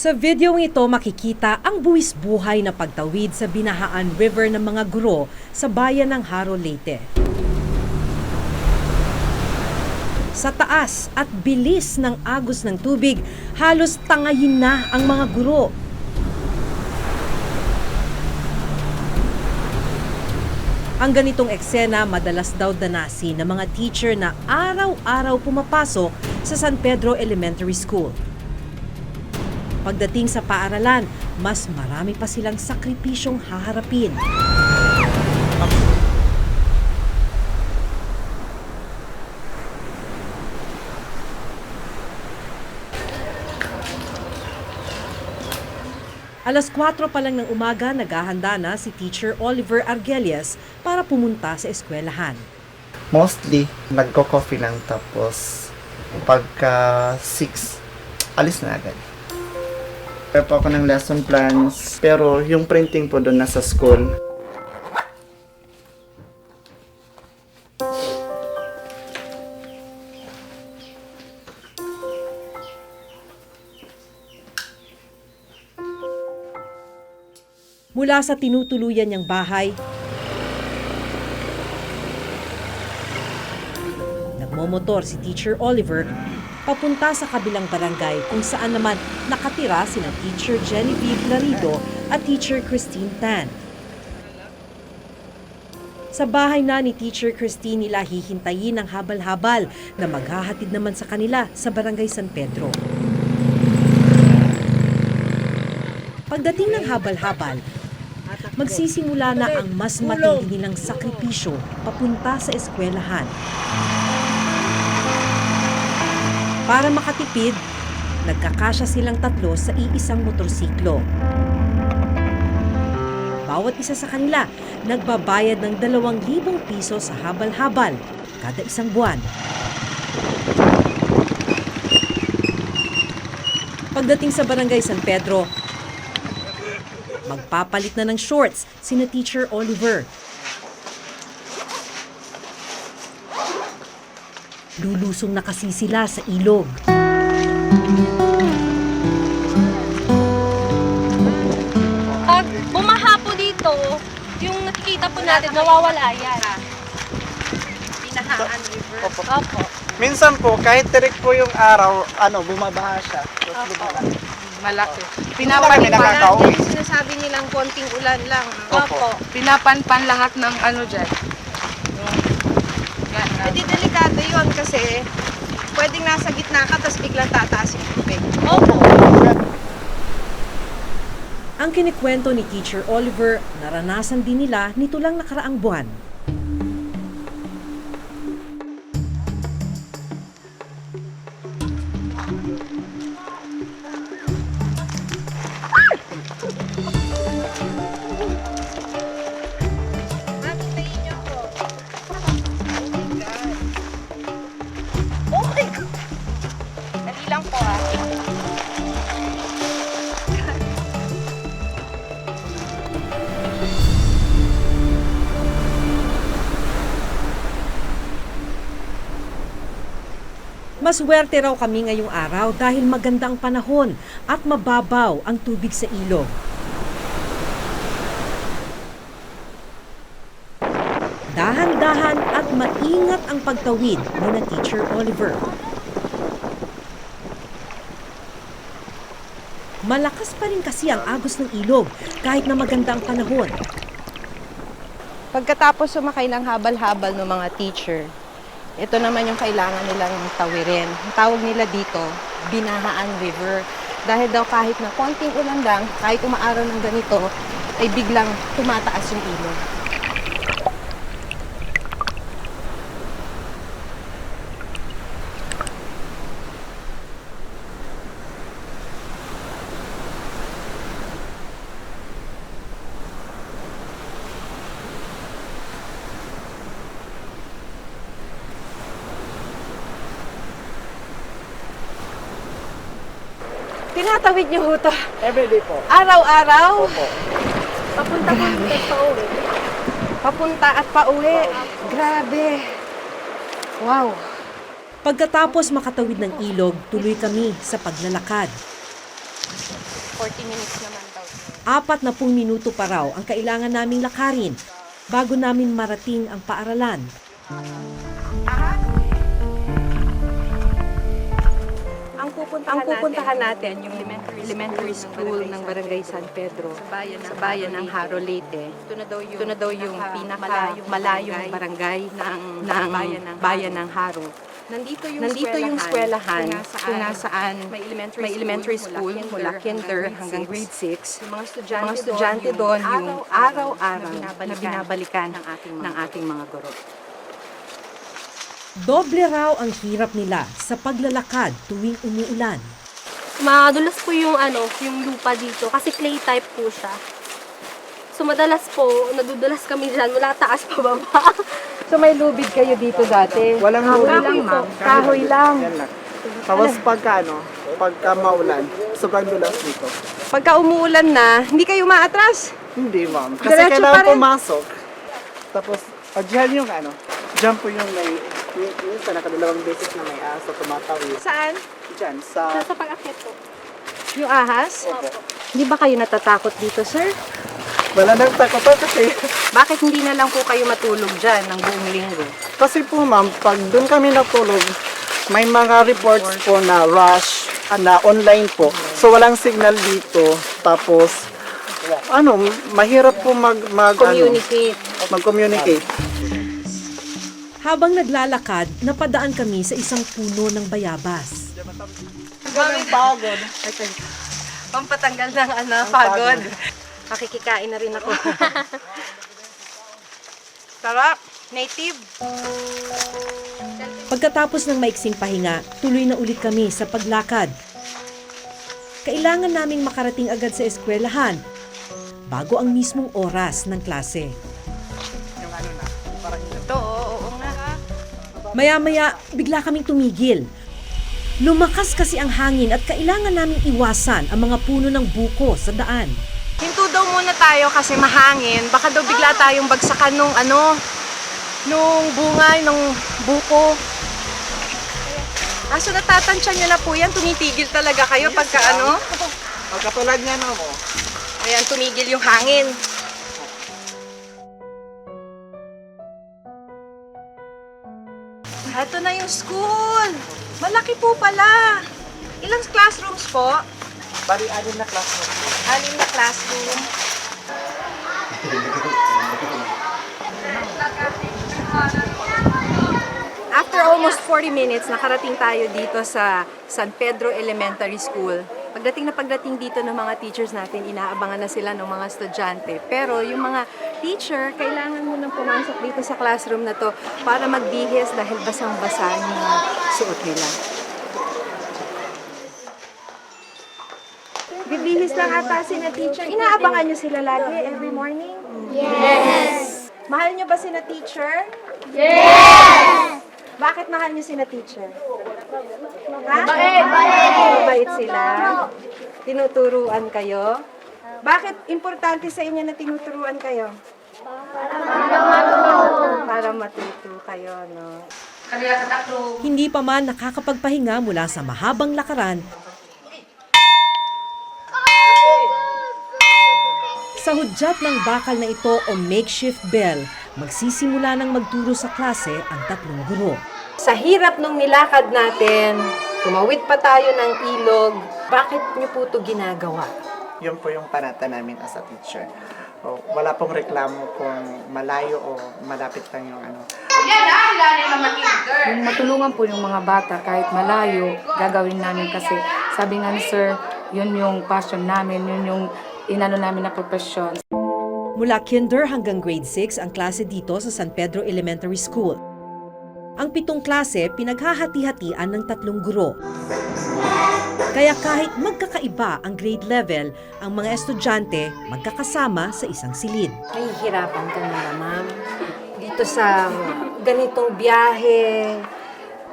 Sa video ito makikita ang buwis buhay na pagtawid sa Binahaan River ng mga guro sa bayan ng Haro Leyte. Sa taas at bilis ng agos ng tubig, halos tangayin na ang mga guro. Ang ganitong eksena madalas daw danasi ng mga teacher na araw-araw pumapasok sa San Pedro Elementary School. Pagdating sa paaralan, mas marami pa silang sakripisyong haharapin. Alas 4 pa lang ng umaga, naghahanda na si Teacher Oliver Argelias para pumunta sa eskwelahan. Mostly, nagko-coffee lang tapos pagka 6, alis na agad. Prep ako ng lesson plans, pero yung printing po doon nasa school. Mula sa tinutuluyan niyang bahay, nagmomotor si Teacher Oliver papunta sa kabilang barangay kung saan naman nakatira sina Teacher Genevieve Larido at Teacher Christine Tan. Sa bahay na ni Teacher Christine nila hihintayin ang habal-habal na maghahatid naman sa kanila sa Barangay San Pedro. Pagdating ng habal-habal, magsisimula na ang mas matindi nilang sakripisyo papunta sa eskwelahan. Para makatipid, nagkakasya silang tatlo sa iisang motorsiklo. Bawat isa sa kanila nagbabayad ng 2,000 piso sa habal-habal kada isang buwan. Pagdating sa barangay San Pedro, magpapalit na ng shorts sina Teacher Oliver. Lulusong na kasi sila sa ilog. Pag bumaha po dito, yung nakikita po natin, nawawala yan. Binahaan River. Opo. Opo. Minsan po, kahit tirik po yung araw, ano, bumabaha siya. Tapos Opo. lumakas. Malaki. Marami nakakauwi. Sinasabi nilang konting ulan lang. Opo. Pinapanpan lahat ng ano dyan. Yung, yan, Eh di delikado yun kasi pwedeng nasa gitna ka tapos biglang tataas yung tubig. Opo. Ang kinikwento ni Teacher Oliver, naranasan din nila nito lang nakaraang buwan. Oh Maswerte raw kami ngayong araw dahil maganda ang panahon at mababaw ang tubig sa ilog. Dahan-dahan at maingat ang pagtawid ni na Teacher Oliver. Malakas pa rin kasi ang agos ng ilog kahit na maganda ang panahon. Pagkatapos sumakay ng habal-habal ng mga teacher, ito naman yung kailangan nilang tawirin. Ang tawag nila dito, Binahaan River. Dahil daw kahit na konting ulan lang, kahit umaaraw ng ganito, ay biglang tumataas yung ilog. Tinatawid niyo ho to. Everyday po. Araw-araw. Opo. Papunta po at pauwi. Papunta at pauwi. Grabe. Wow. Pagkatapos makatawid ng ilog, tuloy kami sa paglalakad. 40 minutes naman daw. Apat na pung minuto pa raw ang kailangan naming lakarin bago namin marating ang paaralan. Pupuntahan, ang pupuntahan natin, yung elementary, elementary school ng Barangay San Pedro sa bayan ng, bayan ng Haro Leyte. Ito na daw yung, ito na daw yung pinaka malayong barangay ng, ng bayan ng, bayan ng Haro. Nandito yung Nandito yung eskwelahan kung nasaan, may elementary, may elementary school, mula kinder hanggang grade 6. Yung mga estudyante, mga estudyante doon yung araw-araw na binabalikan ng ating, ng ating mga guro. Doble raw ang hirap nila sa paglalakad tuwing umuulan. Madulas po yung ano, yung lupa dito kasi clay type po siya. So madalas po, nadudulas kami dyan mula taas pa baba. So may lubid kayo dito dati? Walang Kahoy lubid, lang, ma'am. Kahoy lang. Tapos pagka ano, pagka maulan, sobrang dulas dito. Pagka umuulan na, hindi kayo maatras. Hindi, ma'am. Kasi Diretso kailangan pumasok. Tapos, uh, dyan yung ano, dyan po yung may, yung sa nakadalawang beses na may aso tumatawid. Saan? Dyan, sa... Sa pag-akit po. Yung ahas? Opo. Hindi ba kayo natatakot dito, sir? Wala nang takot po kasi. Bakit hindi na lang po kayo matulog dyan ng buong linggo? Kasi po ma'am, pag doon kami natulog, may mga reports po na rush, ah, na online po. So walang signal dito. Tapos, ano, mahirap po mag, mag, Communicate. Ano, mag-communicate. Habang naglalakad, napadaan kami sa isang puno ng bayabas. pagod. Pampatanggal ng ano, pagod. Makikikain na rin ako. Sarap. Native. Pagkatapos ng maiksing pahinga, tuloy na ulit kami sa paglakad. Kailangan naming makarating agad sa eskwelahan bago ang mismong oras ng klase. Maya-maya, bigla kaming tumigil. Lumakas kasi ang hangin at kailangan naming iwasan ang mga puno ng buko sa daan. Hinto daw muna tayo kasi mahangin. Baka daw bigla tayong bagsakan nung ano, nung bunga, nung buko. Ah, so natatansya nyo na po yan. Tumitigil talaga kayo pagka ano. O, katulad niya no mo. Ayan, tumigil yung hangin. Ito na yung school. Malaki po pala. Ilang classrooms po? Bali, anim na classroom. Anim na classroom. After almost 40 minutes, nakarating tayo dito sa San Pedro Elementary School. Pagdating na pagdating dito ng mga teachers natin, inaabangan na sila ng mga estudyante. Pero yung mga teacher, kailangan mo nang pumasok dito sa classroom na to para magbihis dahil basang-basa mga suot nila. Bibihis lang ata si na teacher. Inaabangan niyo sila lagi every morning? Yes! Mahal niyo ba si na teacher? Yes! Bakit mahal niyo si na teacher? Mabait! Mabait sila? Tinuturuan kayo? Bakit importante sa inyo na tinuturuan kayo? Para matuto kayo, no? Hindi pa man nakakapagpahinga mula sa mahabang lakaran, Sa hudyat ng bakal na ito o makeshift bell, magsisimula ng magturo sa klase ang tatlong guro. Sa hirap nung nilakad natin, tumawid pa tayo ng ilog, bakit niyo po ito ginagawa? Yun po yung panata namin as a teacher. O, wala pong reklamo kung malayo o malapit lang yung ano. Yung matulungan po yung mga bata kahit malayo, gagawin namin kasi sabi nga ni sir, yun yung passion namin, yun yung inano namin na profession. Mula kinder hanggang grade 6 ang klase dito sa San Pedro Elementary School. Ang pitong klase pinaghahati-hatian ng tatlong guro. Kaya kahit magkakaiba ang grade level, ang mga estudyante magkakasama sa isang silid. Nahihirapan ka na, ma'am. Dito sa ganitong biyahe,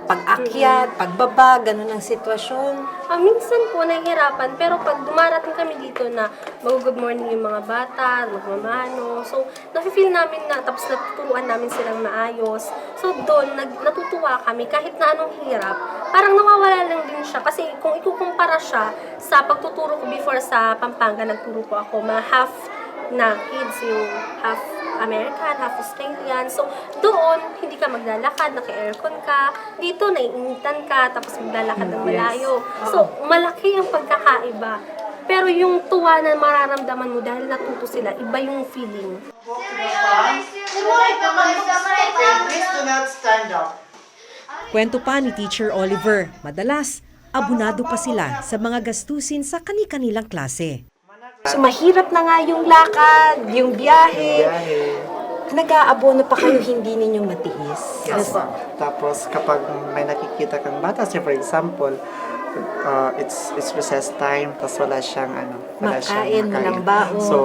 Pag-akyat, pagbaba, ganun ang sitwasyon. Ah, minsan po nahihirapan, pero pag dumarating kami dito na mag-good morning yung mga bata, magmamano, so nafe-feel namin na, tapos natuturuan namin silang maayos. So doon, nag, natutuwa kami kahit na anong hirap, parang nawawala lang din siya. Kasi kung ikukumpara siya sa pagtuturo ko before sa Pampanga, nagturo po ako, mga half na kids, yung half American, half Australian. So, doon, hindi ka maglalakad, naka-aircon ka. Dito, naiinitan ka, tapos maglalakad ng malayo. So, malaki ang pagkakaiba. Pero yung tuwa na mararamdaman mo dahil natuto sila, iba yung feeling. Please do not stand up. Kwento pa ni Teacher Oliver, madalas abunado pa sila sa mga gastusin sa kani-kanilang klase. So mahirap na nga yung lakad, yung biyahe. Nag-aabono pa kayo, hindi ninyo matiis. Yes. Tapos kapag may nakikita kang bata, say for example, uh, it's it's recess time, tapos wala siyang ano, wala Makain, siyang walang baon. So,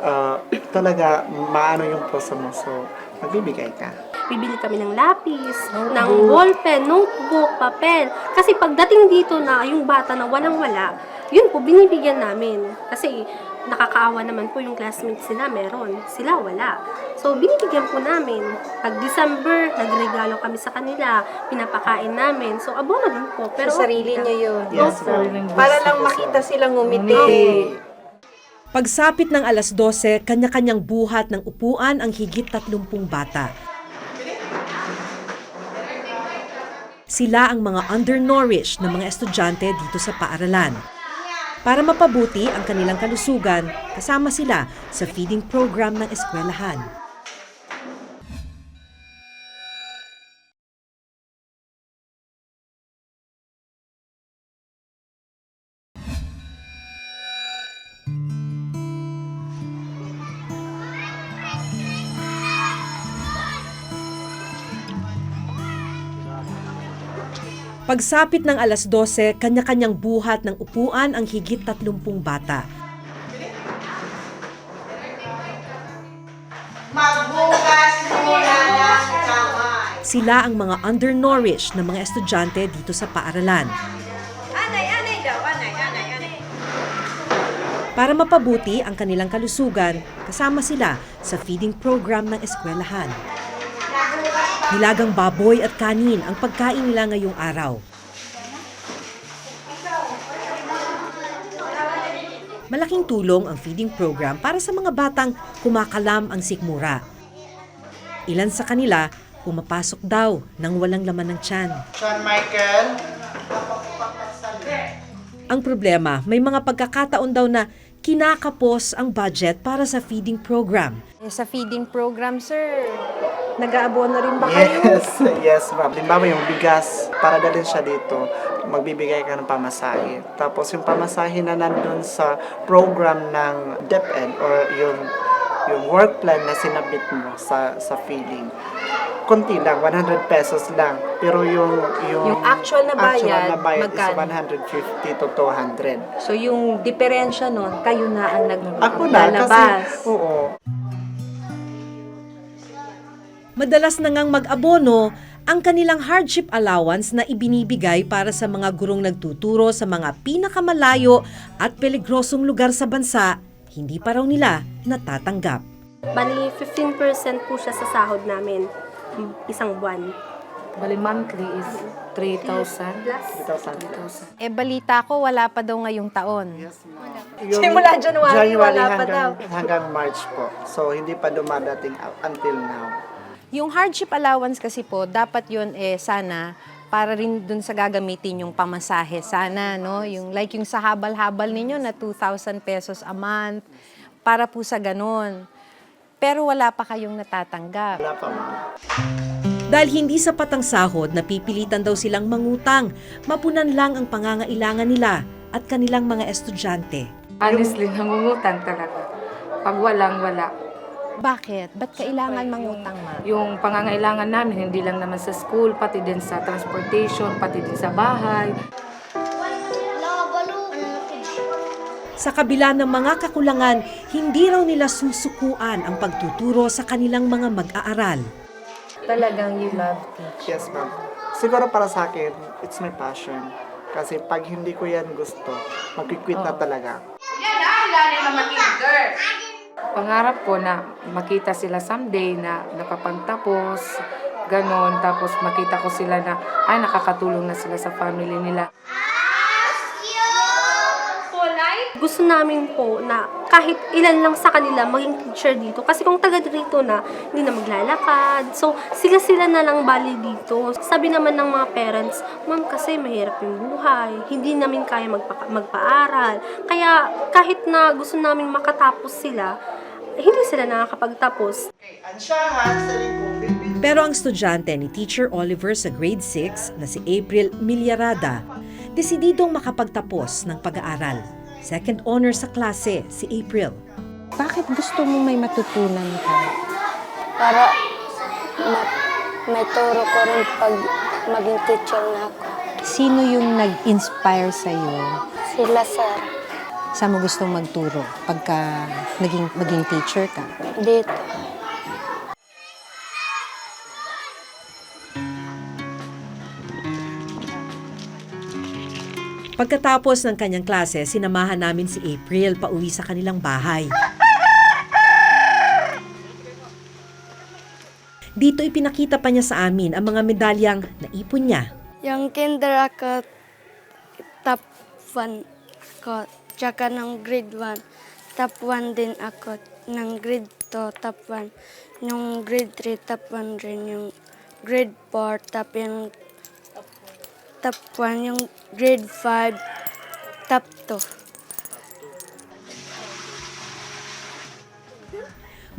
uh, talaga maano yung puso mo. So, magbibigay ka. Bibili kami ng lapis, ng ballpen, notebook, papel. Kasi pagdating dito na yung bata na walang-wala, yun po, binibigyan namin. Kasi nakakaawa naman po yung classmates nila, meron. Sila wala. So, binibigyan po namin. Pag December, nagregalo kami sa kanila, pinapakain namin. So, abono din po. Pero Sa sarili okay niyo yun. Yes, Opo. ma'am. Para lang makita silang ngumiti. Pagsapit ng alas 12, kanya-kanyang buhat ng upuan ang higit 30 bata. Sila ang mga undernourished na mga estudyante dito sa paaralan. Para mapabuti ang kanilang kalusugan, kasama sila sa feeding program ng eskwelahan. Pagsapit ng alas 12, kanya-kanyang buhat ng upuan ang higit 30 bata. Sila ang mga undernourished na mga estudyante dito sa paaralan. Para mapabuti ang kanilang kalusugan, kasama sila sa feeding program ng eskwelahan. Nilagang baboy at kanin ang pagkain nila ngayong araw. Malaking tulong ang feeding program para sa mga batang kumakalam ang sikmura. Ilan sa kanila pumapasok daw nang walang laman ng tiyan. Sean Michael. Ang problema, may mga pagkakataon daw na kinakapos ang budget para sa feeding program. Eh, Sa feeding program, sir, nag-aabono rin ba kayo? Yes, yes, ma'am. Limbawa yung bigas, para dalhin siya dito, magbibigay ka ng pamasahe. Tapos yung pamasahe na nandun sa program ng DepEd or yung yung work plan na sinabit mo sa sa feeding. Konti lang, 100 pesos lang. Pero yung yung, Yung actual na bayad, actual na bayad magkano? is 150 to 200. So yung diferensya nun, kayo na ang Ako na, kasi, naglalabas. oo. Madalas na ngang mag-abono ang kanilang hardship allowance na ibinibigay para sa mga gurong nagtuturo sa mga pinakamalayo at peligrosong lugar sa bansa, hindi pa raw nila natatanggap. Bali, 15% po siya sa sahod namin. Isang buwan. Bali monthly is 3,000. Plus, 3,000. Eh balita ko, wala pa daw ngayong taon. Yes, ma'am. Yung Simula January, wala pa hanggang, daw. hanggang March po. So, hindi pa dumadating up until now. Yung hardship allowance kasi po, dapat yun eh sana para rin dun sa gagamitin yung pamasahe. Sana, no? Yung, like yung sa habal-habal ninyo na 2,000 pesos a month. Para po sa ganun. Pero wala pa kayong natatanggap. Wala pa, ma'am. Dahil hindi sapat ang sahod, napipilitan daw silang mangutang, mapunan lang ang pangangailangan nila at kanilang mga estudyante. Honestly, nangungutang talaga. Pag walang, wala. Bakit? Ba't kailangan mangutang, ma? Yung pangangailangan namin, hindi lang naman sa school, pati din sa transportation, pati din sa bahay. Sa kabila ng mga kakulangan, hindi raw nila susukuan ang pagtuturo sa kanilang mga mag-aaral. Talagang you love teaching. Yes, ma'am. siguro para sa akin, it's my passion. Kasi pag hindi ko yan gusto, mag-quit na talaga. Pangarap ko na makita sila someday na nakapagtapos, ganon. Tapos makita ko sila na, ay, nakakatulong na sila sa family nila. Gusto namin po na kahit ilan lang sa kanila maging teacher dito. Kasi kung taga dito na, hindi na maglalakad. So, sila-sila na lang bali dito. Sabi naman ng mga parents, Ma'am, kasi mahirap yung buhay. Hindi namin kaya magpa- magpaaral. Kaya kahit na gusto namin makatapos sila, hindi sila nakakapagtapos. Ansyahan sa baby. Pero ang estudyante ni Teacher Oliver sa grade 6 na si April Milyarada, desididong makapagtapos ng pag-aaral. Second honor sa klase si April. Bakit gusto mo may matutunan ka? para ma- may turo ko rin pag maging teacher na ako. Sino yung nag-inspire sa'yo? Sila sir, Saan mo gustong magturo pagka naging, maging teacher ka? dito. Pagkatapos ng kanyang klase, sinamahan namin si April pauwi sa kanilang bahay. Dito ipinakita pa niya sa amin ang mga medalyang naipon niya. Yung kinder ako, top 1 ko. Tsaka ng grade 1, top 1 din ako. Ng grade 2, top 1. Yung grade 3, top 1 rin. Yung grade 4, top yung top 1. Yung grade 5, top 2.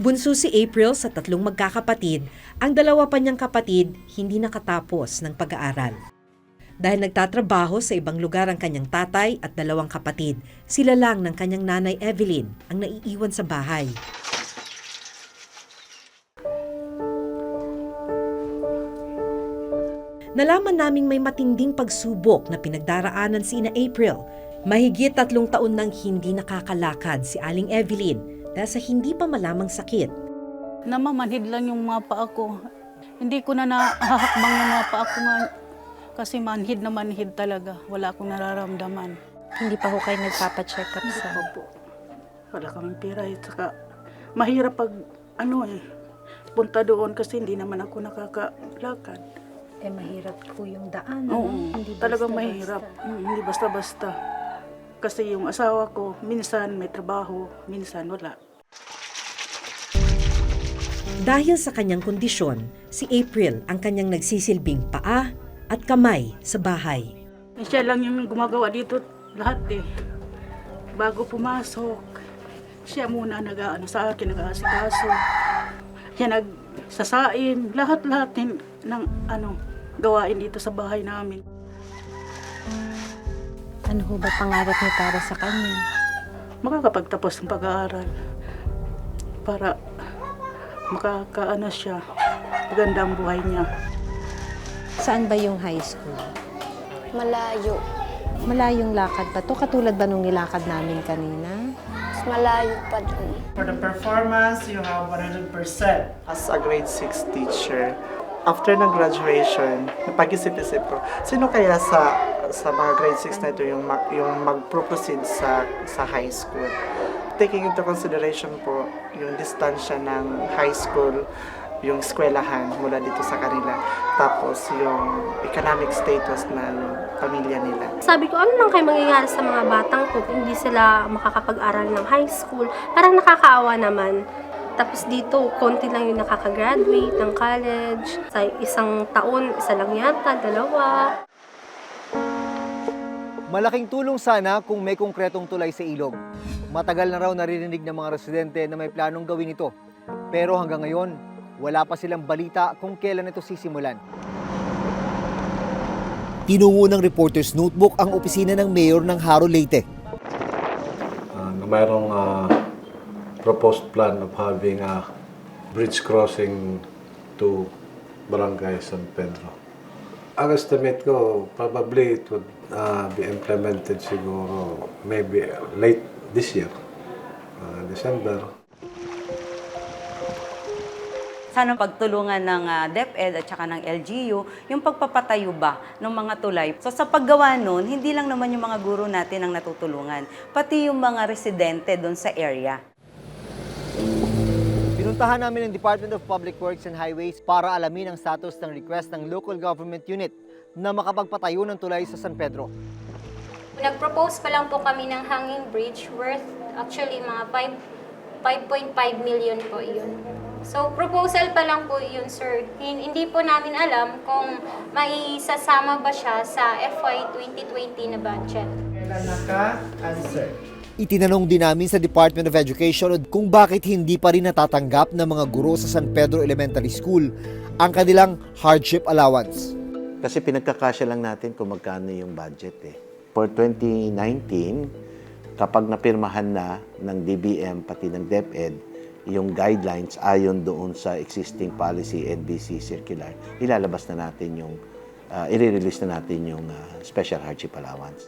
Bunso si April sa tatlong magkakapatid, ang dalawa pa niyang kapatid hindi nakatapos ng pag-aaral. Dahil nagtatrabaho sa ibang lugar ang kanyang tatay at dalawang kapatid, sila lang ng kanyang nanay Evelyn ang naiiwan sa bahay. Nalaman naming may matinding pagsubok na pinagdaraanan si Ina April. Mahigit tatlong taon nang hindi nakakalakad si Aling Evelyn dahil sa hindi pa malamang sakit. Namamanhid lang yung mga paa ko. Hindi ko na nahahakbang yung mga paa ko nga. Kasi manhid na manhid talaga. Wala akong nararamdaman. Hindi pa ho kayo nagpapacheck up sa... Opo. Wala kami pera eh. Saka mahirap pag ano eh. Punta doon kasi hindi naman ako nakakalakad. Eh, mahirap po yung daan. Oo, Hindi talagang basta-basta. mahirap. Mm, hindi basta-basta. Kasi yung asawa ko, minsan may trabaho, minsan wala. Dahil sa kanyang kondisyon, si April ang kanyang nagsisilbing paa at kamay sa bahay. Siya lang yung gumagawa dito lahat eh. Bago pumasok, siya muna nag-ano sa akin, nag-aasikaso. Siya nagsasain, lahat-lahat ng ano, gawain dito sa bahay namin. Ano ho ba pangarap niyo para sa kanya? Makakapagtapos ng pag-aaral para makakaano siya, maganda ang buhay niya. Saan ba yung high school? Malayo. Malayong lakad pa to? Katulad ba nung nilakad namin kanina? Mas malayo pa dun. For the performance, you have 100%. As a grade 6 teacher, after ng graduation, napag-isip-isip ko, sino kaya sa sa mga grade 6 na ito yung, mag, yung mag-proceed sa, sa high school? Taking into consideration po yung distansya ng high school, yung eskwelahan mula dito sa kanila, tapos yung economic status ng pamilya nila. Sabi ko, ano lang kayo mangyayari sa mga batang kung hindi sila makakapag-aral ng high school? Parang nakakaawa naman. Tapos dito, konti lang yung nakakagraduate ng college. Sa isang taon, isa lang yata, dalawa. Malaking tulong sana kung may konkretong tulay sa ilog. Matagal na raw naririnig ng mga residente na may planong gawin ito. Pero hanggang ngayon, wala pa silang balita kung kailan ito sisimulan. Tinungo ng Reporter's Notebook ang opisina ng mayor ng Haro Leyte. uh, mayroong uh, proposed plan of having a bridge crossing to Barangay San Pedro. Ang estimate ko, probably it would uh, be implemented siguro maybe late this year, uh, December. Sana pagtulungan ng ah, DepEd at saka ng LGU, yung pagpapatayo ba ng mga tulay. So sa paggawa nun, hindi lang naman yung mga guro natin ang natutulungan, pati yung mga residente doon sa area. Pinuntahan namin ang Department of Public Works and Highways para alamin ang status ng request ng local government unit na makapagpatayo ng tulay sa San Pedro. Nag-propose pa lang po kami ng hanging bridge worth actually mga 5 5.5 million po yun. So, proposal pa lang po yun, sir. Hin- Hindi po namin alam kung maisasama ba siya sa FY 2020 na budget. Kailan naka-answer? Itinanong din namin sa Department of Education kung bakit hindi pa rin natatanggap ng mga guro sa San Pedro Elementary School ang kanilang hardship allowance. Kasi pinagkakasya lang natin kung magkano yung budget eh. For 2019, kapag napirmahan na ng DBM pati ng DepEd, yung guidelines ayon doon sa existing policy NBC circular, ilalabas na natin yung, uh, i-release na natin yung uh, special hardship allowance.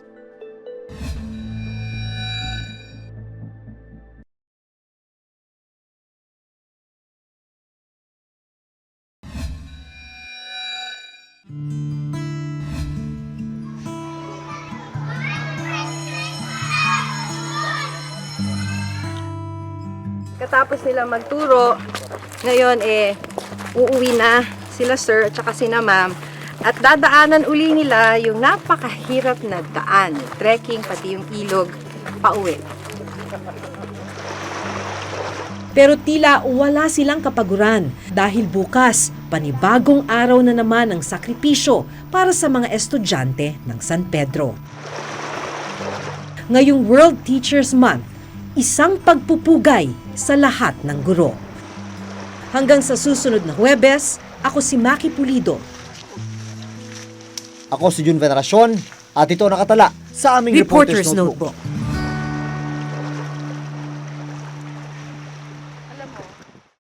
Katapos nila magturo, ngayon eh, uuwi na sila sir at saka sina ma'am. At dadaanan uli nila yung napakahirap na daan, trekking, pati yung ilog, pauwi. Pero tila wala silang kapaguran dahil bukas, panibagong araw na naman ang sakripisyo para sa mga estudyante ng San Pedro. Ngayong World Teachers Month, isang pagpupugay sa lahat ng guro. Hanggang sa susunod na Huwebes, ako si Maki Pulido. Ako si Jun Veneracion at ito nakatala sa aming Reporter's Reporter's Notebook. Notebook.